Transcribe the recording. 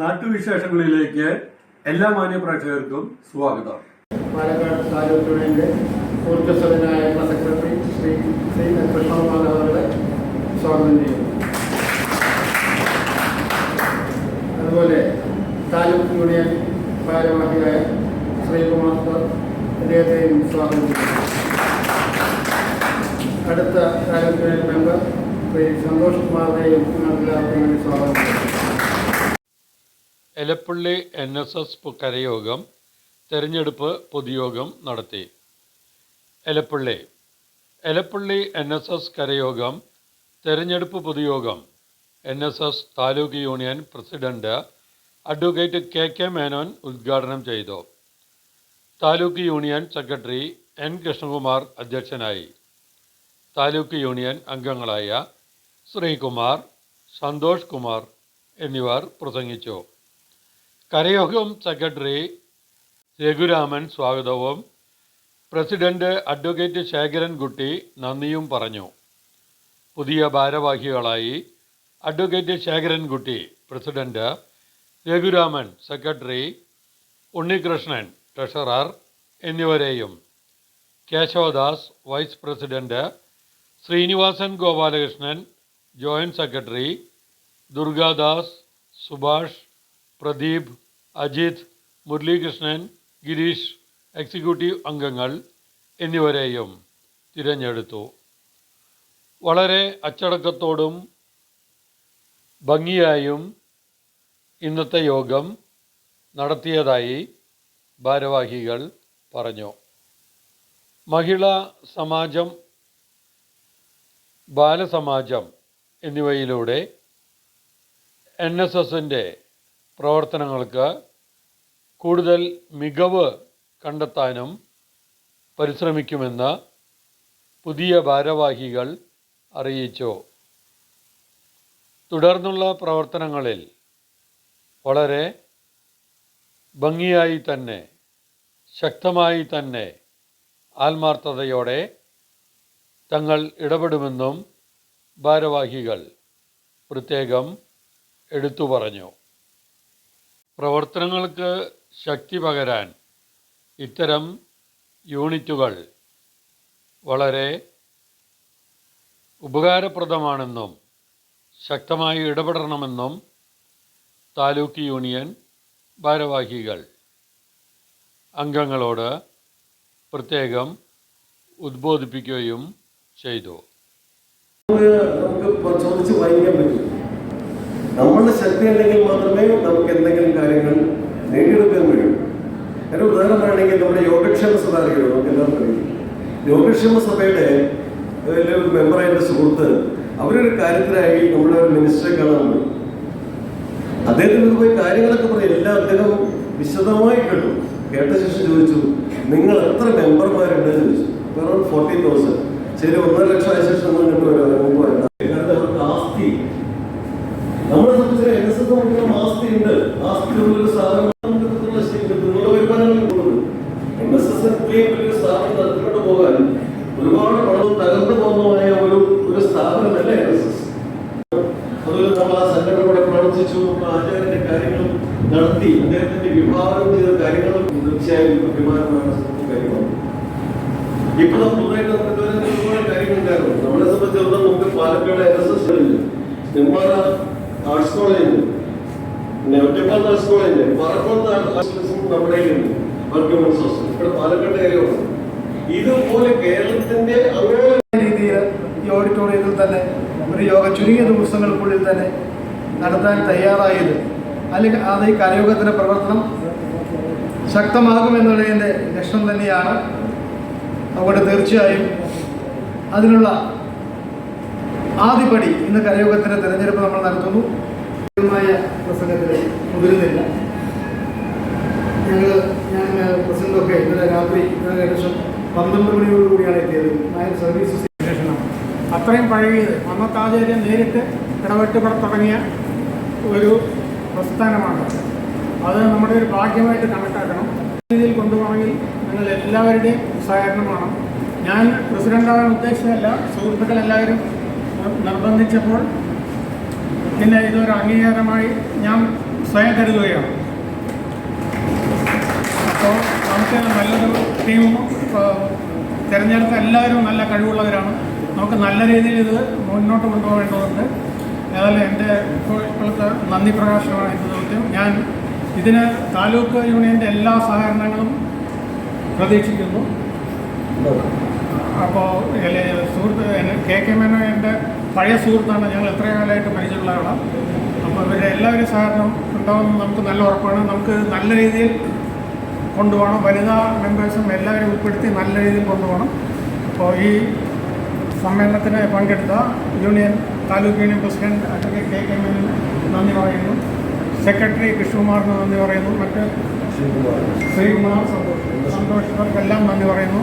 നാട്ടുവിശേഷങ്ങളിലേക്ക് എല്ലാ മാന്യപ്രേക്ഷകർക്കും സ്വാഗതം. പാലക്കാട് താലൂക്ക് യൂണിയന്റെ ഊർജസ്വലനായ സെക്രട്ടറി ശ്രീ ശ്രീ കൃഷ്ണകുമാർ അവരുടെ സ്വാഗതം ചെയ്യുന്നു. അതുപോലെ താലൂക്ക് യൂണിയൻ ഭാരവാഹിയായ ശ്രീകുമാർ സർ അദ്ദേഹത്തെയും സ്വാഗതം ചെയ്യുന്നു. അടുത്ത താലൂക്ക് യൂണിയൻ മെമ്പർ ശ്രീ സന്തോഷ് കുമാറിനെയും നിങ്ങളെല്ലാവർക്കും വേണ്ടി സ്വാഗതം ചെയ്യുന്നു. എലപ്പള്ളി എൻ എസ് എസ് കരയോഗം തെരഞ്ഞെടുപ്പ് പൊതുയോഗം നടത്തി. Elappully. Elappully N S S കരയോഗം തെരഞ്ഞെടുപ്പ് പൊതുയോഗം. N S S taluk union president advocate K K Menon ഉദ്ഘാടനം ചെയ്തു. Taluk union secretary N Krishnakumar അധ്യക്ഷനായി. താലൂക്ക് യൂണിയൻ അംഗങ്ങളായ ശ്രീകുമാർ സന്തോഷ് കുമാർ എന്നിവർ പ്രസംഗിച്ചു. കരയോഗം സെക്രട്ടറി രഘുരാമൻ സ്വാഗതവും. പ്രസിഡന്റ് അഡ്വക്കേറ്റ് ശേഖരൻകുട്ടി നന്ദിയും പറഞ്ഞു. പുതിയ ഭാരവാഹികളായി advocate Sekharankutty president Raghuraman secretary Unnikrishnan treasurer എന്നിവരെയും. Keshavadas vice president Srinivasan Gopalakrishnan joint secretary Durgadas Subhash Pradeep Ajith Muralikrishnan Girish executive അംഗങ്ങൾ എന്നിവരെയും തിരഞ്ഞെടുത്തു. വളരെ അച്ചടക്കത്തോടും ഭംഗിയായും ഇന്നത്തെ യോഗം നടത്തിയതായി ഭാരവാഹികൾ പറഞ്ഞു. മഹിളാ സമാജം ബാലസമാജം എന്നിവയിലൂടെ എൻ എസ് എസിന്റെ പ്രവർത്തനങ്ങൾക്ക് കൂടുതൽ മികവ് കണ്ടെത്താനും പരിശ്രമിക്കുമെന്ന് പുതിയ ഭാരവാഹികൾ അറിയിച്ചു. തുടർന്നുള്ള പ്രവർത്തനങ്ങളിൽ വളരെ ഭംഗിയായി തന്നെ ശക്തമായി തന്നെ ആത്മാർത്ഥതയോടെ തങ്ങൾ ഇടപെടുമെന്നും ഭാരവാഹികൾ പ്രത്യേകം എടുത്തു പറഞ്ഞു പ്രവർത്തനങ്ങൾക്ക് ശക്തി പകരാൻ ഇത്തരം യൂണിറ്റുകൾ വളരെ ഉപകാരപ്രദമാണെന്നും ശക്തമായി ഇടപെടണമെന്നും താലൂക്ക് യൂണിയൻ ഭാരവാഹികൾ അംഗങ്ങളോട് പ്രത്യേകം ഉദ്ബോധിപ്പിക്കുകയും ചെയ്തു. നമുക്ക് ചോദിച്ച് വായിക്കാൻ പറ്റും. നമ്മളുടെ ശക്തി ഉണ്ടെങ്കിൽ മാത്രമേ നമുക്ക് എന്തെങ്കിലും കാര്യങ്ങൾ നേടിയെടുക്കാൻ കഴിയൂ. ഒരു ഉദാഹരണം പറയുകയാണെങ്കിൽ നമ്മുടെ യോഗക്ഷേമ സഭ അറിയുമോ നമുക്ക് എല്ലാവർക്കും അറിയും യോഗക്ഷേമ സഭയുടെ ഒരു മെമ്പറായിട്ട് സുഹൃത്ത് അവരൊരു കാര്യത്തിനായി നമ്മുടെ ഒരു മിനിസ്റ്ററെ കാണാൻ പോയി. അദ്ദേഹത്തിന് പോയി കാര്യങ്ങളൊക്കെ പറയും എല്ലാം അദ്ദേഹം വിശദമായി കേട്ടു. കേട്ട ശേഷം ചോദിച്ചു നിങ്ങൾ എത്ര മെമ്പർമാരുണ്ട് ചോദിച്ചു. ഫോർട്ടി തൗസൻഡ് ശരി ഒന്നര ലക്ഷം ആയ ശേഷം നമ്മൾ ഇങ്ങോട്ട് നമ്മളെ സംബന്ധിച്ച് എൻ എസ് എസ് നമുക്ക് ആസ്തി ഉണ്ട് ആസ്തി ഒരു സ്ഥാപനം നമുക്ക് കിട്ടുന്ന ശരി കിട്ടുന്നുള്ള വരുമാനങ്ങൾ കൊടുക്കും എൻ എസ് എസ് ഇത്രയും വലിയൊരു സ്ഥാപനം നടത്തിക്കൊണ്ട് പോകാൻ ഒരുപാട് പണം തകർന്നു പോകുന്നതായ ഒരു ഒരു സ്ഥാപനമല്ല എൻ എസ് എസ് അതുപോലെ നമ്മൾ ആ സംഘടനയോടെ പ്രവർത്തിച്ചു ആചാര്യന്റെ കാര്യങ്ങളും നടത്തി അദ്ദേഹത്തിന്റെ വിഭാവനം ചെയ്ത കാര്യങ്ങളും തീർച്ചയായും അഭിമാനമാണ് കാര്യമാണ്. ഇപ്പൊ പുതുതായിട്ട് നമുക്ക് ഒരുപാട് കാര്യങ്ങളുണ്ടായിരുന്നു നമ്മളെ സംബന്ധിച്ചിടത്തോളം നമുക്ക് Palakkad N S S Nenmara arts college പിന്നെ ഒറ്റപ്പാലത്ത് ആർട്സ് കോളേജ് പറക്കോളത്ത് ആർട്സ് നമ്മുടെ കയ്യിലുണ്ട്. വർക്ക്മെൻസ് ഹോസ്റ്റൽ ഇവിടെ പാലക്കാട് ഇതുപോലെ കേരളത്തിന്റെ അങ്ങനെ രീതിയിൽ ഈ ഓഡിറ്റോറിയത്തിൽ തന്നെ ഒരു യോഗ ചുരുങ്ങിയ ദിവസങ്ങൾക്കുള്ളിൽ തന്നെ നടത്താൻ തയ്യാറായത്. അല്ലെങ്കിൽ അത് ഈ കരയോഗത്തിന്റെ പ്രവർത്തനം ശക്തമാകുമെന്നുള്ളതിന്റെ ലക്ഷണം തന്നെയാണ്. അതുകൊണ്ട് തീർച്ചയായും അതിനുള്ള ആദ്യപടി ഇന്ന് കരയോഗത്തിന്റെ തെരഞ്ഞെടുപ്പ് നമ്മൾ നടത്തുന്നു. പ്രസംഗത്തിൽ മുതിരുന്നില്ല. ഞങ്ങൾ ഞാൻ പ്രസിഡന്റൊക്കെ ഇന്നലെ രാത്രി ഏകദേശം പന്ത്രണ്ട് മണിയോടുകൂടിയാണ് എത്തിയത്. നായർ സർവീസ് സ്റ്റേഷനാണ് അത്രയും പഴകിയത്. അന്നത്തെ ആചാര്യം നേരിട്ട് ഇടപെട്ട് ഇവിടെ തുടങ്ങിയ ഒരു പ്രസ്ഥാനമാണ്. അത് നമ്മുടെ ഒരു ഭാഗ്യമായിട്ട് കണക്കാക്കണം. രീതിയിൽ കൊണ്ടുപോകണമെങ്കിൽ നിങ്ങൾ എല്ലാവരുടെയും സഹകരണമാണ് ഞാൻ പ്രസിഡന്റാകാൻ ഉദ്ദേശിച്ചതല്ല സുഹൃത്തുക്കളെല്ലാവരും നിർബന്ധിച്ചപ്പോൾ പിന്നെ ഇതൊരു അംഗീകാരമായി ഞാൻ സ്വയം കരുതുകയാണ്. അപ്പോൾ നമുക്ക് നല്ലൊരു ടീമും തിരഞ്ഞെടുത്ത എല്ലാവരും നല്ല കഴിവുള്ളവരാണ്. നമുക്ക് നല്ല രീതിയിൽ ഇത് മുന്നോട്ട് കൊണ്ടുപോകേണ്ടതുണ്ട്. ഏതായാലും എന്റെ ഇപ്പോൾ ഇപ്പോഴത്തെ നന്ദി പ്രകാശമാണ് ഇത് ദൗത്യം. ഞാൻ ഇതിന് താലൂക്ക് യൂണിയന്റെ എല്ലാ സഹകരണങ്ങളും പ്രതീക്ഷിക്കുന്നു. അപ്പോൾ സുഹൃത്ത് കെ കെ മേനോ എന്റെ പഴയ സുഹൃത്താണ്. ഞങ്ങൾ എത്ര കാലമായിട്ട് പരിചയമുള്ള ആളാണ് അപ്പോൾ ഇവരുടെ എല്ലാവരും സഹകരണം ഉണ്ടാവുമെന്ന് നമുക്ക് നല്ല ഉറപ്പാണ്. നമുക്ക് നല്ല രീതിയിൽ കൊണ്ടുപോകണം. വനിതാ മെമ്പേഴ്സും എല്ലാവരും ഉൾപ്പെടുത്തി നല്ല രീതിയിൽ കൊണ്ടുപോകണം. അപ്പോൾ ഈ സമ്മേളനത്തിന് പങ്കെടുത്ത union taluk union president advocate K K മേനോന് നന്ദി പറയുന്നു. സെക്രട്ടറി കൃഷ്ണകുമാറിന് നന്ദി പറയുന്നു. മറ്റ് ശ്രീകുമാർ സന്തോഷ് സന്തോഷ് ഇവർക്കെല്ലാം നന്ദി പറയുന്നു.